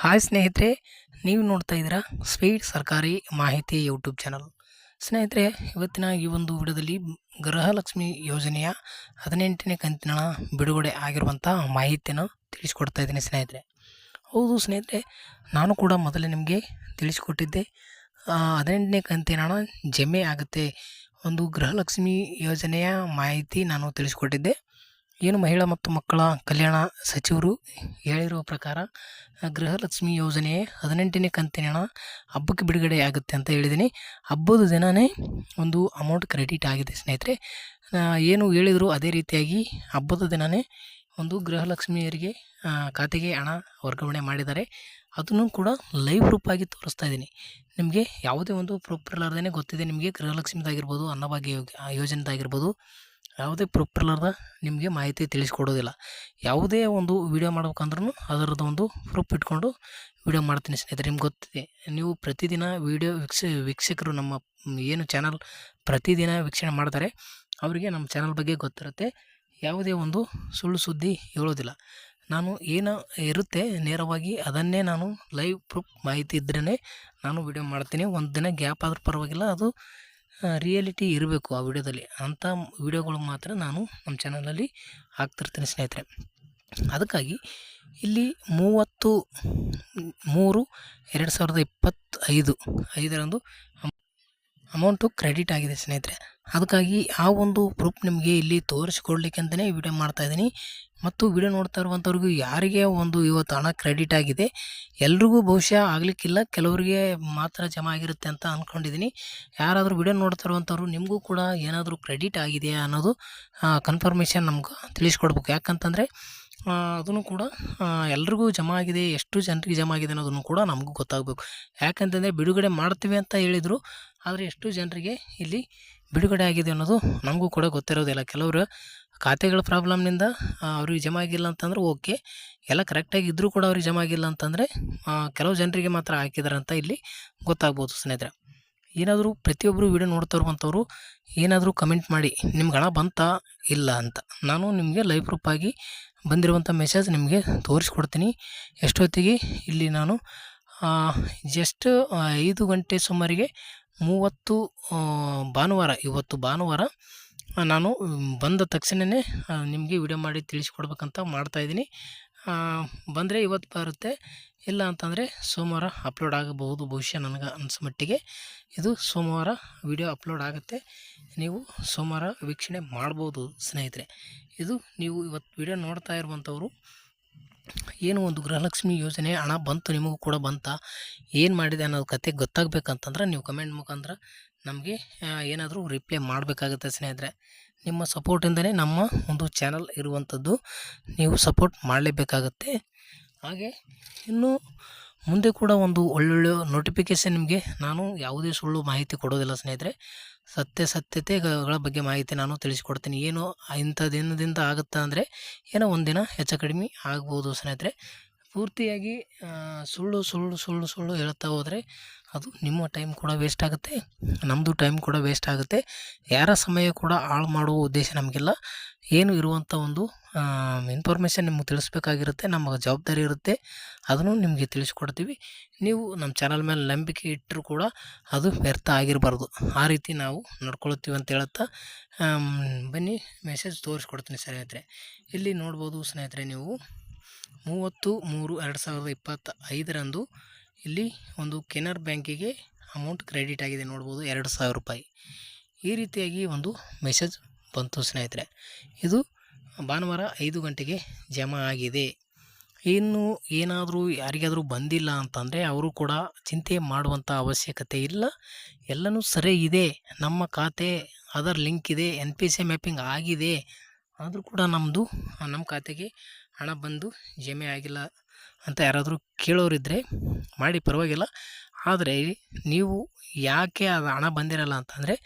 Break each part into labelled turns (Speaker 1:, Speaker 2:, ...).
Speaker 1: Hi ಸ್ನೇಹಿತರೆ, ನೀವು ನೋಡ್ತಾ ಇದ್ದೀರಾ ಸ್ವೀಟ್ ಸರ್ಕಾರಿ ಮಾಹಿತಿ ಯೂಟ್ಯೂಬ್ ಚಾನಲ್. ಸ್ನೇಹಿತರೆ, ಇವತ್ತಿನ ಈ ಒಂದು ವಿಡಿಯೋದಲ್ಲಿ ಗೃಹಲಕ್ಷ್ಮಿ ಯೋಜನೆಯ ಹದಿನೆಂಟನೇ ಕಂತಿನ ಬಿಡುಗಡೆ ಆಗಿರುವಂಥ ಮಾಹಿತಿಯನ್ನು ತಿಳಿಸ್ಕೊಡ್ತಾ ಇದ್ದೀನಿ ಸ್ನೇಹಿತರೆ. ಹೌದು ಸ್ನೇಹಿತರೆ, ನಾನು ಕೂಡ ಮೊದಲೇ ನಿಮಗೆ ತಿಳಿಸ್ಕೊಟ್ಟಿದ್ದೆ. ಹದಿನೆಂಟನೇ ಕಂತಿನ ಜಮೆ ಆಗುತ್ತೆ. ಒಂದು ಗೃಹಲಕ್ಷ್ಮಿ ಯೋಜನೆಯ ಮಾಹಿತಿ ನಾನು ತಿಳಿಸ್ಕೊಟ್ಟಿದ್ದೆ. ಏನು ಮಹಿಳಾ ಮತ್ತು ಮಕ್ಕಳ ಕಲ್ಯಾಣ ಸಚಿವರು ಹೇಳಿರುವ ಪ್ರಕಾರ, ಗೃಹಲಕ್ಷ್ಮಿ ಯೋಜನೆ ಹದಿನೆಂಟನೇ ಕಂತಿನ ಹಬ್ಬಕ್ಕೆ ಬಿಡುಗಡೆ ಆಗುತ್ತೆ ಅಂತ ಹೇಳಿದ್ದೀನಿ. ಹಬ್ಬದ ದಿನವೇ ಒಂದು ಅಮೌಂಟ್ ಕ್ರೆಡಿಟ್ ಆಗಿದೆ ಸ್ನೇಹಿತರೆ. ಏನು ಹೇಳಿದರು ಅದೇ ರೀತಿಯಾಗಿ ಹಬ್ಬದ ದಿನವೇ ಒಂದು ಗೃಹಲಕ್ಷ್ಮಿಯರಿಗೆ ಖಾತೆಗೆ ಹಣ ವರ್ಗಾವಣೆ ಮಾಡಿದ್ದಾರೆ. ಅದನ್ನು ಕೂಡ ಲೈವ್ ರೂಪಾಗಿ ತೋರಿಸ್ತಾ ಇದ್ದೀನಿ. ನಿಮಗೆ ಯಾವುದೇ ಒಂದು ಪ್ರೂಫ್ ಇರಲಾರ್ದೇ ಗೊತ್ತಿದೆ. ನಿಮಗೆ ಗೃಹಲಕ್ಷ್ಮಿದಾಗಿರ್ಬೋದು, ಅನ್ನಭಾಗ್ಯ ಯೋಜನೆದಾಗಿರ್ಬೋದು. ಯಾವುದೇ ಪ್ರೂಫ್ ನಿಮಗೆ ಮಾಹಿತಿ ತಿಳಿಸ್ಕೊಡೋದಿಲ್ಲ. ಯಾವುದೇ ಒಂದು ವೀಡಿಯೋ ಮಾಡ್ಬೇಕಂದ್ರೂ ಅದರದ್ದು ಒಂದು ಪ್ರೂಫ್ ಇಟ್ಕೊಂಡು ವೀಡಿಯೋ ಮಾಡ್ತೀನಿ ಸ್ನೇಹಿತರೆ, ನಿಮ್ಗೆ ಗೊತ್ತಿದೆ. ನೀವು ಪ್ರತಿದಿನ ವೀಡಿಯೋ ವೀಕ್ಷ, ವೀಕ್ಷಕರು ನಮ್ಮ ಏನು ಚಾನಲ್ ಪ್ರತಿದಿನ ವೀಕ್ಷಣೆ ಮಾಡ್ತಾರೆ, ಅವರಿಗೆ ನಮ್ಮ ಚಾನಲ್ ಬಗ್ಗೆ ಗೊತ್ತಿರುತ್ತೆ. ಯಾವುದೇ ಒಂದು ಸುಳ್ಳು ಸುದ್ದಿ ಹೇಳೋದಿಲ್ಲ. ನಾನು ಏನು ಇರುತ್ತೆ ನೇರವಾಗಿ ಅದನ್ನೇ ನಾನು ಲೈವ್ ಪ್ರೂಫ್ ಮಾಹಿತಿ ಇದ್ರೇ ನಾನು ವೀಡಿಯೋ ಮಾಡ್ತೀನಿ. ಒಂದು ದಿನ ಗ್ಯಾಪ್ ಆದರೂ ಪರವಾಗಿಲ್ಲ, ಅದು ರಿಯಾಲಿಟಿ ಇರಬೇಕು ಆ ವಿಡಿಯೋದಲ್ಲಿ. ಅಂಥ ವಿಡಿಯೋಗಳು ಮಾತ್ರ ನಾನು ನಮ್ಮ ಚಾನಲಲ್ಲಿ ಹಾಕ್ತಿರ್ತೀನಿ ಸ್ನೇಹಿತರೆ. ಅದಕ್ಕಾಗಿ ಇಲ್ಲಿ ಮೂವತ್ತು, ಮೂರು, ಎರಡು ಸಾವಿರದ ಇಪ್ಪತ್ತೈದು, ಐದರಂದು ಅಮೌಂಟು ಕ್ರೆಡಿಟ್ ಆಗಿದೆ ಸ್ನೇಹಿತರೆ. ಅದಕ್ಕಾಗಿ ಆ ಒಂದು ಪ್ರೂಫ್ ನಿಮಗೆ ಇಲ್ಲಿ ತೋರಿಸ್ಕೊಡ್ಲಿಕ್ಕೆ ಅಂತಲೇ ವಿಡಿಯೋ ಮಾಡ್ತಾಯಿದ್ದೀನಿ ಮತ್ತು ವಿಡಿಯೋ ನೋಡ್ತಾ ಇರುವಂಥವ್ರಿಗೂ ಯಾರಿಗೆ ಒಂದು ಇವತ್ತು ಹಣ ಕ್ರೆಡಿಟ್ ಆಗಿದೆ, ಎಲ್ರಿಗೂ ಬಹುಶಃ ಆಗಲಿಕ್ಕಿಲ್ಲ, ಕೆಲವರಿಗೆ ಮಾತ್ರ ಜಮಾ ಆಗಿರುತ್ತೆ ಅಂತ ಅಂದ್ಕೊಂಡಿದ್ದೀನಿ ಯಾರಾದರೂ ವಿಡಿಯೋ ನೋಡ್ತಾ ಇರುವಂಥವ್ರು, ನಿಮಗೂ ಕೂಡ ಏನಾದರೂ ಕ್ರೆಡಿಟ್ ಆಗಿದೆಯಾ ಅನ್ನೋದು ಕನ್ಫರ್ಮೇಷನ್ ನಮ್ಗೆ ತಿಳಿಸ್ಕೊಡ್ಬೇಕು. ಯಾಕಂತಂದರೆ ಅದನ್ನು ಕೂಡ ಎಲ್ರಿಗೂ ಜಮಾ ಆಗಿದೆ, ಎಷ್ಟು ಜನರಿಗೆ ಜಮಾ ಆಗಿದೆ ಅನ್ನೋದನ್ನು ಕೂಡ ನಮಗೂ ಗೊತ್ತಾಗಬೇಕು. ಯಾಕಂತಂದರೆ ಬಿಡುಗಡೆ ಮಾಡ್ತೀವಿ ಅಂತ ಹೇಳಿದರು, ಆದರೆ ಎಷ್ಟು ಜನರಿಗೆ ಇಲ್ಲಿ ಬಿಡುಗಡೆ ಆಗಿದೆ ಅನ್ನೋದು ನಮಗೂ ಕೂಡ ಗೊತ್ತಿರೋದಿಲ್ಲ. ಕೆಲವರು ಖಾತೆಗಳ ಪ್ರಾಬ್ಲಮ್ನಿಂದ ಅವ್ರಿಗೆ ಜಮಾ ಆಗಿಲ್ಲ ಅಂತಂದ್ರೆ ಓಕೆ, ಎಲ್ಲ ಕರೆಕ್ಟಾಗಿ ಇದ್ದರೂ ಕೂಡ ಅವ್ರಿಗೆ ಜಮಾ ಆಗಿಲ್ಲ ಅಂತಂದರೆ ಕೆಲವು ಜನರಿಗೆ ಮಾತ್ರ ಹಾಕಿದ್ದಾರೆ ಅಂತ ಇಲ್ಲಿ ಗೊತ್ತಾಗ್ಬೋದು ಸ್ನೇಹಿತರೆ. ಏನಾದರೂ ಪ್ರತಿಯೊಬ್ಬರು ವಿಡಿಯೋ ನೋಡ್ತಾ ಇರುವಂಥವ್ರು ಏನಾದರೂ ಕಮೆಂಟ್ ಮಾಡಿ, ನಿಮ್ಗೆ ಹಣ ಬಂತಾ ಇಲ್ಲ ಅಂತ? ನಾನು ನಿಮಗೆ ಲೈವ್ ಆಗಿ ಬಂದಿರುವಂಥ ಮೆಸೇಜ್ ನಿಮಗೆ ತೋರಿಸ್ಕೊಡ್ತೀನಿ. ಎಷ್ಟೊತ್ತಿಗೆ? ಇಲ್ಲಿ ನಾನು ಜಸ್ಟ್ ಐದು ಗಂಟೆ ಸುಮಾರಿಗೆ ಮೂವತ್ತು ಭಾನುವಾರ, ಇವತ್ತು ಭಾನುವಾರ ನಾನು ಬಂದ ತಕ್ಷಣವೇ ನಿಮಗೆ ವಿಡಿಯೋ ಮಾಡಿ ತಿಳಿಸ್ಕೊಡ್ಬೇಕಂತ ಮಾಡ್ತಾಯಿದ್ದೀನಿ ಬಂದರೆ ಇವತ್ತು ಬರುತ್ತೆ. ಇಲ್ಲ ಅಂತಂದರೆ ಸೋಮವಾರ ಅಪ್ಲೋಡ್ ಆಗಬಹುದು ಬಹುಶಃ ನನಗೆ ಅನಿಸೋ ಮಟ್ಟಿಗೆ. ಇದು ಸೋಮವಾರ ವಿಡಿಯೋ ಅಪ್ಲೋಡ್ ಆಗುತ್ತೆ. ನೀವು ಸೋಮವಾರ ವೀಕ್ಷಣೆ ಮಾಡ್ಬೋದು ಸ್ನೇಹಿತರೆ. ಇದು ನೀವು ಇವತ್ತು ವಿಡಿಯೋ ನೋಡ್ತಾ ಇರುವಂಥವ್ರು ಏನು ಒಂದು ಗೃಹಲಕ್ಷ್ಮಿ ಯೋಜನೆ ಹಣ ಬಂತು ನಿಮಗೂ ಕೂಡ ಬಂತಾ, ಏನು ಮಾಡಿದೆ ಅನ್ನೋದು ಕತೆ ಗೊತ್ತಾಗಬೇಕಂತಂದ್ರೆ ನೀವು ಕಮೆಂಟ್ ಮುಖಾಂತರ ನಮಗೆ ಏನಾದರೂ ರಿಪ್ಲೈ ಮಾಡಬೇಕಾಗುತ್ತೆ ಸ್ನೇಹಿತರೆ. ನಿಮ್ಮ ಸಪೋರ್ಟಿಂದಲೇ ನಮ್ಮ ಒಂದು ಚಾನಲ್ ಇರುವಂಥದ್ದು ನೀವು ಸಪೋರ್ಟ್ ಮಾಡಲೇಬೇಕಾಗತ್ತೆ. ಹಾಗೆ ಇನ್ನು ಮುಂದೆ ಕೂಡ ಒಂದು ಒಳ್ಳೊಳ್ಳೆ ನೋಟಿಫಿಕೇಷನ್ ನಿಮಗೆ ನಾನು ಯಾವುದೇ ಸುಳ್ಳು ಮಾಹಿತಿ ಕೊಡೋದಿಲ್ಲ ಸ್ನೇಹಿತರೆ. ಸತ್ಯ ಸತ್ಯತೆಗಳ ಬಗ್ಗೆ ಮಾಹಿತಿ ನಾನು ತಿಳಿಸಿಕೊಡ್ತೀನಿ. ಏನು ಇಂಥ ದಿನದಿಂದ ಆಗುತ್ತಾ ಅಂದರೆ ಏನೋ ಒಂದಿನ ಹೆಚ್ಚು ಕಡಿಮೆ ಆಗ್ಬೋದು ಸ್ನೇಹಿತರೆ. ಪೂರ್ತಿಯಾಗಿ ಸುಳ್ಳು ಸುಳ್ಳು ಸುಳ್ಳು ಸುಳ್ಳು ಹೇಳ್ತಾ ಹೋದರೆ ಅದು ನಿಮ್ಮ ಟೈಮ್ ಕೂಡ ವೇಸ್ಟ್ ಆಗುತ್ತೆ ನಮ್ಮದು ಟೈಮ್ ಕೂಡ ವೇಸ್ಟ್ ಆಗುತ್ತೆ. ಯಾರ ಸಮಯ ಕೂಡ ಹಾಳು ಮಾಡುವ ಉದ್ದೇಶ ನಮಗಿಲ್ಲ. ಏನು ಇರುವಂಥ ಒಂದು ಇನ್ಫಾರ್ಮೇಷನ್ ನಿಮ್ಗೆ ತಿಳಿಸ್ಬೇಕಾಗಿರುತ್ತೆ, ನಮ್ಮ ಜವಾಬ್ದಾರಿ ಇರುತ್ತೆ, ಅದನ್ನು ನಿಮಗೆ ತಿಳಿಸ್ಕೊಡ್ತೀವಿ. ನೀವು ನಮ್ಮ ಚಾನಲ್ ಮೇಲೆ ನಂಬಿಕೆ ಇಟ್ಟರೂ ಕೂಡ ಅದು ವ್ಯರ್ಥ ಆಗಿರಬಾರ್ದು. ಆ ರೀತಿ ನಾವು ನಡ್ಕೊಳ್ತೀವಿ ಅಂತ ಹೇಳುತ್ತಾ ಬನ್ನಿ ಮೆಸೇಜ್ ತೋರಿಸ್ಕೊಡ್ತೀನಿ ಸ್ನೇಹಿತರೆ. ಇಲ್ಲಿ ನೋಡ್ಬೋದು ಸ್ನೇಹಿತರೆ ನೀವು. ಮೂವತ್ತು ಮೂರು ಎರಡು ಸಾವಿರದ ಇಪ್ಪತ್ತ ಐದರಂದು ಇಲ್ಲಿ ಒಂದು ಕೆನರ್ ಬ್ಯಾಂಕಿಗೆ ಅಮೌಂಟ್ ಕ್ರೆಡಿಟ್ ಆಗಿದೆ ನೋಡ್ಬೋದು ಎರಡು ಸಾವಿರ ರೂಪಾಯಿ. ಈ ರೀತಿಯಾಗಿ ಒಂದು ಮೆಸೇಜ್ ಬಂತು ಸ್ನೇಹಿತರೆ. ಇದು ಭಾನುವಾರ ಐದು ಗಂಟೆಗೆ ಜಮಾ ಆಗಿದೆ. ಇನ್ನು ಏನಾದರೂ ಯಾರಿಗಾದರೂ ಬಂದಿಲ್ಲ ಅಂತಂದರೆ ಅವರು ಕೂಡ ಚಿಂತೆ ಮಾಡುವಂಥ ಅವಶ್ಯಕತೆ ಇಲ್ಲ. ಎಲ್ಲನೂ ಸರಿ ಇದೆ. ನಮ್ಮ ಖಾತೆ ಅದರ್ ಲಿಂಕ್ ಇದೆ ಎನ್ ಪಿ ಸಿ ಮ್ಯಾಪಿಂಗ್ ಆಗಿದೆ. ಆದರೂ ಕೂಡ ನಮ್ಮದು ನಮ್ಮ ಖಾತೆಗೆ ಹಣ ಬಂದು ಜಮೆ ಆಗಿಲ್ಲ ಅಂತ ಯಾರಾದರೂ ಕೇಳೋರಿದ್ದರೆ ಮಾಡಿ ಪರವಾಗಿಲ್ಲ. ಆದರೆ ನೀವು ಯಾಕೆ ಅದು ಹಣ ಬಂದಿರಲ್ಲ ಅಂತಂದರೆ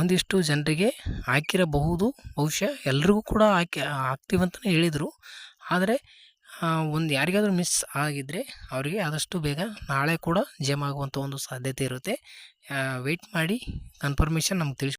Speaker 1: ಒಂದಿಷ್ಟು ಜನರಿಗೆ ಹಾಕಿರಬಹುದು. ಬಹುಶಃ ಎಲ್ರಿಗೂ ಕೂಡ ಹಾಕಿ ಹಾಕ್ತೀವಂತಲೇ ಹೇಳಿದರು. ಆದರೆ ಒಂದು ಯಾರಿಗಾದರೂ ಮಿಸ್ ಆಗಿದ್ದರೆ ಅವರಿಗೆ ಆದಷ್ಟು ಬೇಗ ನಾಳೆ ಕೂಡ ಜಮಾ ಆಗುವಂಥ ಒಂದು ಸಾಧ್ಯತೆ ಇರುತ್ತೆ. ವೆಯ್ಟ್ ಮಾಡಿ ಕನ್ಫರ್ಮೇಷನ್ ನಮ್ಗೆ ತಿಳಿಸ್